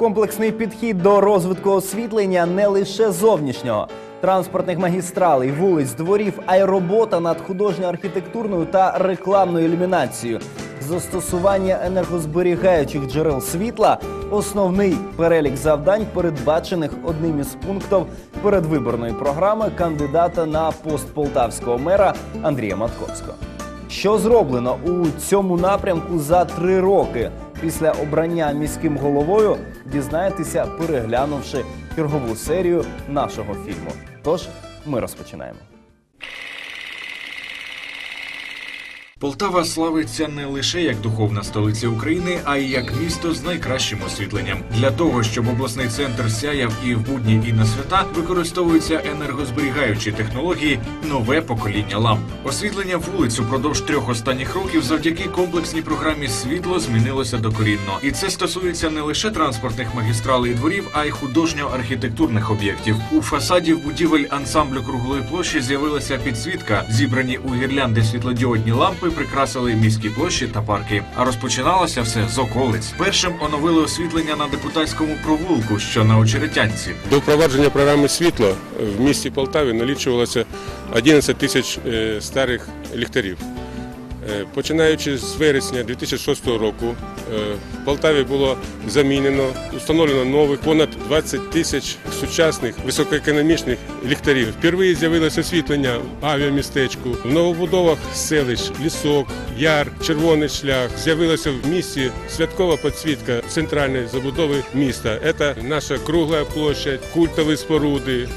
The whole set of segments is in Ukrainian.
Комплексний підхід до розвитку освітлення не лише зовнішнього. Транспортних магістралей, вулиць, дворів, а й робота над художньо-архітектурною та рекламною ілюмінацією. Застосування енергозберігаючих джерел світла основний перелік завдань, передбачених одним із пунктів передвиборної програми кандидата на пост полтавського мера Андрія Матковського. Що зроблено у цьому напрямку за три роки після обрання міським головою, дізнаєтеся, переглянувши чергову серію нашого фільму. Тож ми розпочинаємо. Полтава славиться не лише як духовна столиця України, а й як місто з найкращим освітленням. Для того щоб обласний центр сяяв і в будні, і на свята використовуються енергозберігаючі технології, нове покоління ламп. Освітлення вулиць упродовж трьох останніх років завдяки комплексній програмі світло змінилося докорінно, і це стосується не лише транспортних магістралей і дворів, а й художньо-архітектурних об'єктів. У фасаді будівель ансамблю круглої площі з'явилася підсвітка. Зібрані у гірлянди світлодіодні лампи прикрасили міські площі та парки. А розпочиналося все з околиць. Першим оновили освітлення на депутатському провулку, що на очеретянці. До впровадження програми світло в місті Полтаві налічувалося 11 тисяч е, старих ліхтарів. Е, Починаючи з вересня 2006 року, е, в Полтаві було замінено, установлено нових понад 20 тисяч сучасних високоекономічних ліхтарів. Впервые з'явилось освітлення в авіамістечку, в новобудовах селищ, лісок, яр, червоний шлях. З'явилася в місті святкова підсвітка центральної забудови міста. Це наша кругла площадь, культові споруди,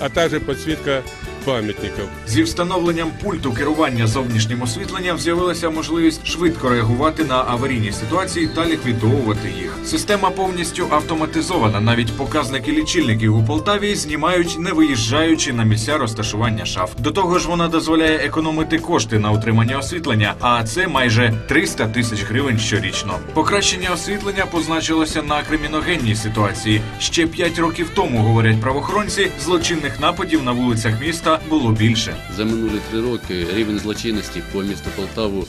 а також підсвітка пам'ятників. Зі встановленням пульту керування зовнішнім освітленням з'явилася можливість швидко реагувати на аварійні ситуації та ліквідовувати їх. Система повністю автоматизована. Навіть показники лічильників у Полтаві знімають, не виїжджаючи на місця розташування шаф. До того ж, вона дозволяє економити кошти на утримання освітлення, а це майже 300 тисяч гривень щорічно. Покращення освітлення позначилося на криміногенній ситуації. Ще 5 років тому, говорять правоохоронці, злочинних нападів на вулицях міста було більше. За минулі три роки рівень злочинності по місту Полтаву,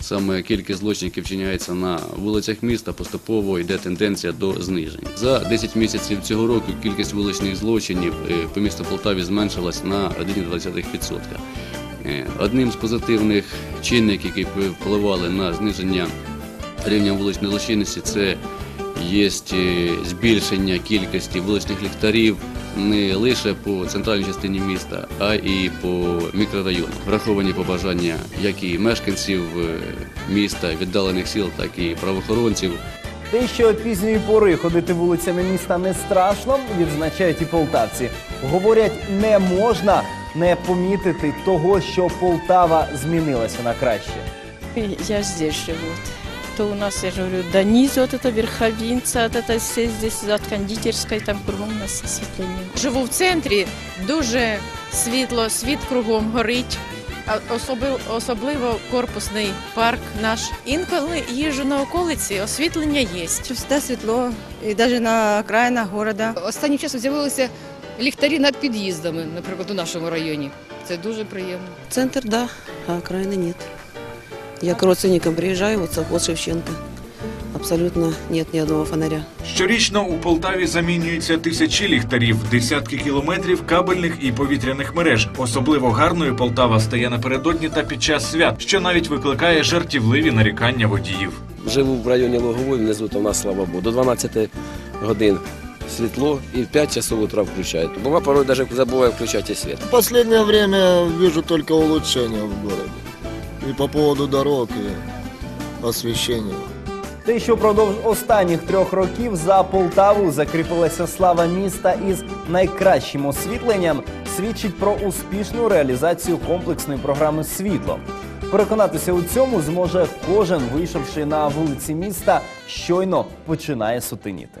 саме кількість злочинів, вчиняється на вулицях міста, поступово йде тенденція до зниження. За 10 місяців цього року кількість вуличних злочинів е, по місту Полтаві зменшилась на 1,2%. Е, Одним з позитивних чинників, які впливали на зниження рівня вуличної злочинності, це є е, збільшення кількості вуличних ліхтарів не лише по центральній частині міста, а і по мікрорайону. Враховані побажання як і мешканців е, міста, віддалених сіл, так і правоохоронців. Те, що пізньої пори ходити вулицями міста не страшно, відзначають і полтавці. Говорять, не можна не помітити того, що Полтава змінилася на краще. Я здесь живу То у нас, я же говорю, до низу вот это верховинца, вот это все здесь от кондитерской, там кругом у нас освітлення. Живу в центрі, дуже світло, світ кругом горить. А особи- особливо корпусний парк наш. Інколи їжджу на околиці, освітлення є. Всегда светло, и даже на окраинах города. Останнім часом з'явилися ліхтарі над під'їздами, наприклад, у нашому районі. Це дуже приємно. Центр, да, а окраины нет. Я к родственникам приезжаю, вот совхоз Шевченко. Абсолютно нет ни одного фонаря. Щорічно у Полтаві замінюються тисячі ліхтарів, десятки кілометрів кабельних і повітряних мереж. Особливо гарною Полтава стає напередодні та під час свят, що навіть викликає жартівливі нарікання водіїв. Живу в районі Логової, внизу то в нас, слава Богу, до 12 годин світло і в 5 часов утра включають. Бува порой навіть забуває включати світ. В последнее время вижу только улучшения в городе. И по поводу дорог, и освещения. Те, що впродовж останніх трьох років за Полтаву закріпилася слава міста із найкращим освітленням, свідчить про успішну реалізацію комплексної програми Світло. Переконатися у цьому зможе кожен, вийшовши на вулиці міста, щойно починає сутеніти.